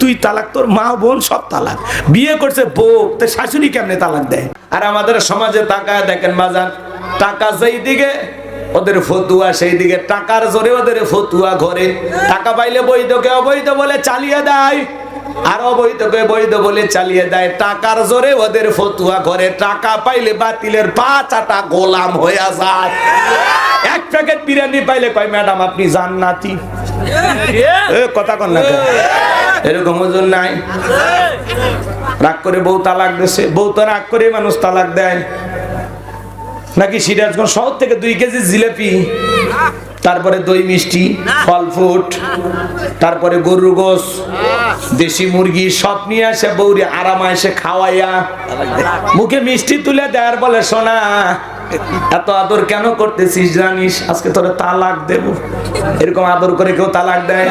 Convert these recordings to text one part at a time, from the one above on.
তুই তালাক তোর মা বোন সব তালাক। বিয়ে করছে বউ তো শাশুড়ি কেমনে তালাক দেয়? আর আমাদের সমাজে তাকায় দেখেন বাজার টাকা যেই দিকে ওদের ফতুয়া সেই দিকে টাকার জোরে ওদের ফতুয়া ঘরে। টাকা পাইলে বৈধকে অবৈধ বলে চালিয়ে দেয় আর অবৈধকে বৈধ বলে চালিয়ে দেয়। টাকার জোরে ওদের ফতুয়া ঘরে। টাকা পাইলে বাতিলের পাঁচ আটা গোলাম হয়ে যায়। এক প্যাকেট বিরিয়ানি পাইলে কয় ম্যাডাম আপনি জান্নাতি? কথা কন না? এরকম ওজন নাই। রাগ করে বউ তালাক দিছে। বউ তো রাগ করে মানুষ তালাক দেয়। নাকি সিরাজগঞ্জ শহর থেকে দুই কেজি জিলেপি, তারপরে দই মিষ্টি, ফল ফ্রুট, তারপরে গরুর গোস দেশি মুরগি সব নিয়ে আসে বৌরি আরামা এসে খাওয়াইয়া। মুখে মিষ্টি তুলে দেয়ার বলে, সোনা এত আদর কেন করতেছিস জানিস? আজকে তোরে তালাক দেব। এরকম আদর করে কেউ তালাক দেয়?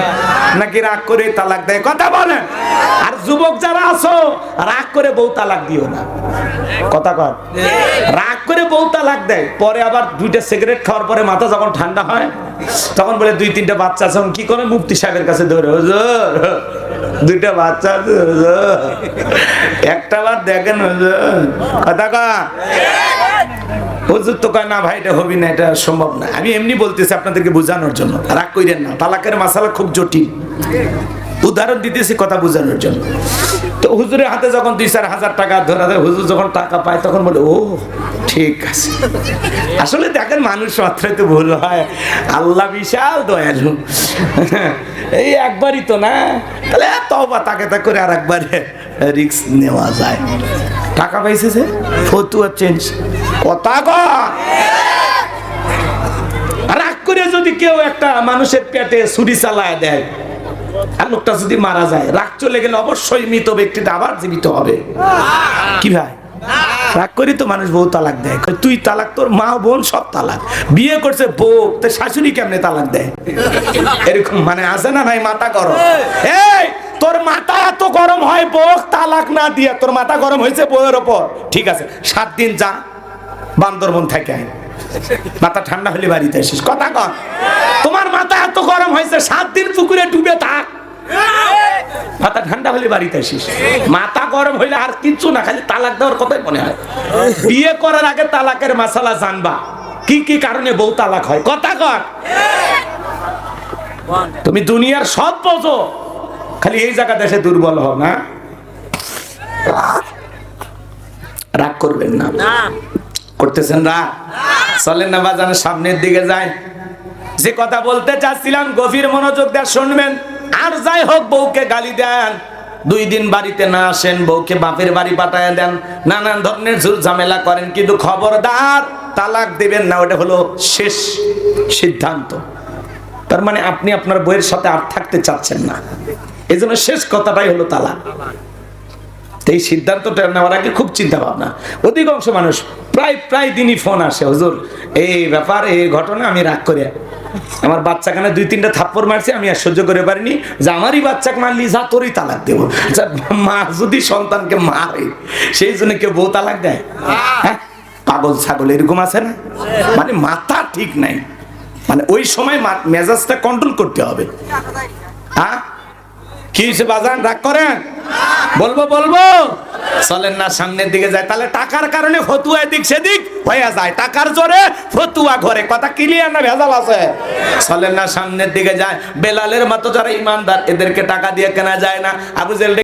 নাকি রাগ করে তালাক দেয়? কথা বলে আর যুবক যারা আছো, রাগ করে বউ তালাক দিও না। কথা কর রাগ করে বউ তালাক দেয়। পরে আবার দুইটা সিগারেট খাওয়ার পরে মাথা যখন ঠান্ডা হয়, তখন বলে দুই, তিনটা বাচ্চা আছে। কি করে মুফতি সাহেবের কাছে ধরে? হুজুর, দুইটা বাচ্চা আছে, হুজুর। একটা বার দেখেন, হুজুর। কথা কর হুজুর তো কয়, না ভাই, এটা হবি না, এটা সম্ভব না। আমি এমনি বলতেছি আপনাদেরকে বোঝানোর জন্য। রাগ কইরেন না। তালাকের মাসালা খুব জটিল। উদাহরণ দিতেছি কথা বোঝানোর জন্য। তো হুজুরের হাতে যখন দুই চার হাজার টাকা ধরা দেয়, হুজুর যখন টাকা পায়, তখন বলে ও ঠিক আছে। আসলে দেখেন মানুষ মাত্রায় তো ভুল হয়। আল্লাহ বিশাল দয়ালু। এই একবারই তো না? তাহলে তবা তাকে তা করে আর একবারে রিক্স নেওয়া যায়। টাকা পাইছে যে? ফতুয়া চেঞ্জ কথা রাগ করে যদি কেউ একটা মানুষের পেটে ছুরি চালায় দেয়, আর লোকটা যদি মারা যায়, রাগ চলে গেলে অবশ্যই মৃত ব্যক্তিটা আবার জীবিত হবে। কি ভাই? রাগ করি তো মানুষ বউ তালাক দেয়। তুই তালাক, তোর মা বোন সব তালাক। বিয়ে করছে বউ শাশুড়ি কেমনে তালাক দেয়? এরকম মানে আছে না নাই মাথা গরম? এই, তোর মাথা এত গরম হয়, বউ তালাক না দিয়ে, তোর মাথা গরম হয়েছে বউয়ের ওপর। ঠিক আছে, সাত দিন যা। বান্দরবন থেকে। মাথা ঠান্ডা হলে বাড়িতে আসিস কথা কর তোমার মাথা এত গরম হয়েছে, সাত দিন পুকুরে ডুবে থাক। মাথা ঠান্ডা হলে বাড়িতে আসিস মাথা গরম হইলে আর কিচ্ছু না, খালি তালাক দেওয়ার কথাই মনে হয়। বিয়ে করার আগে তালাকের মাসালা জানবা। কি কি কারণে বউ তালাক হয়? কথা কর তুমি দুনিয়ার সব বোঝো। খালি এই জায়গা দেশে দুর্বল হও না। রাগ করবেন না। করতেছেন রাগ চলেন না বাজানের সামনের দিকে যায় যে কথা বলতে চাচ্ছিলাম, গভীর মনোযোগ দিয়ে শুনবেন। আর যাই হোক, বউকে গালি দেন। দুই দিন বাড়িতে না আসেন, বউকে বাপের বাড়ি পাঠায় দেন। নানান ধরনের ঝুল ঝামেলা করেন, কিন্তু খবরদার তালাক দেবেন না, ওটা হলো শেষ সিদ্ধান্ত। তার মানে আপনি আপনার বইয়ের সাথে আর থাকতে চাচ্ছেন না। এই জন্য শেষ কথাটাই হলো তালাক। তো এই সিদ্ধান্তটা নেওয়ার আগে খুব চিন্তা ভাবনা অধিকাংশ মানুষ প্রায় প্রায় দিনই ফোন আসে হুজুর এই ব্যাপার এই ঘটনা আমি রাগ করে আমার বাচ্চাখানে দুই তিনটা থাপ্পড় মারছে আমি আর সহ্য করে পারিনি। যে আমারই বাচ্চাকে মারলি যা তোরই তালাক দেবো। আচ্ছা, মা যদি সন্তানকে মারে সেই জন্য কেউ বউ তালাক দেয়? হ্যাঁ? পাগল ছাগল এরকম আছে না? মানে মাথা ঠিক নাই। মানে ওই সময় মেজাজটা কন্ট্রোল করতে হবে। হ্যাঁ কি হয়েছে বাজান? রাগ করেন? বলব বলব? চলেন না, সামনের দিকে যায় তাহলে টাকার কারণে ফতুয়া এদিক সেদিক হয়ে যায়। টাকার জোরে ফতুয়া ঘরে। কথা ক্লিয়ার না ভেজাল আছে? চলেন না, সামনের দিকে যায় বেলালের মতো যারা ইমানদার, এদেরকে টাকা দিয়ে কেনা যায় না। আবু